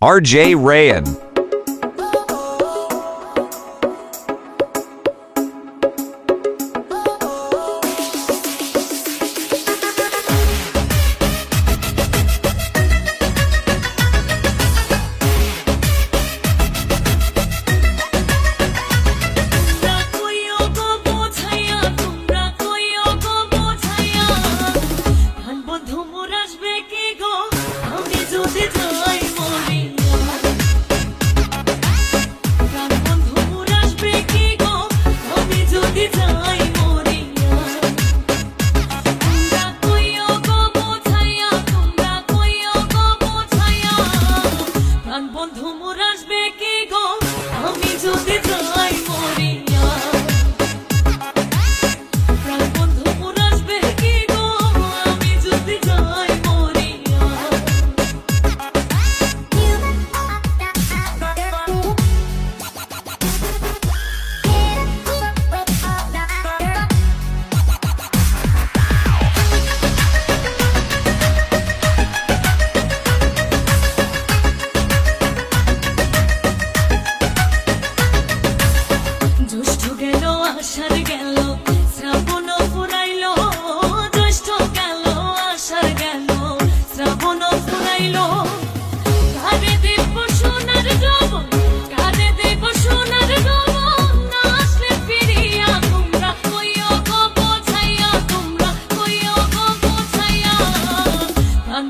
RJ Rayan. বন্ধু মোর আসবে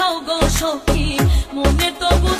পাঠাও গো সখী মনে তবু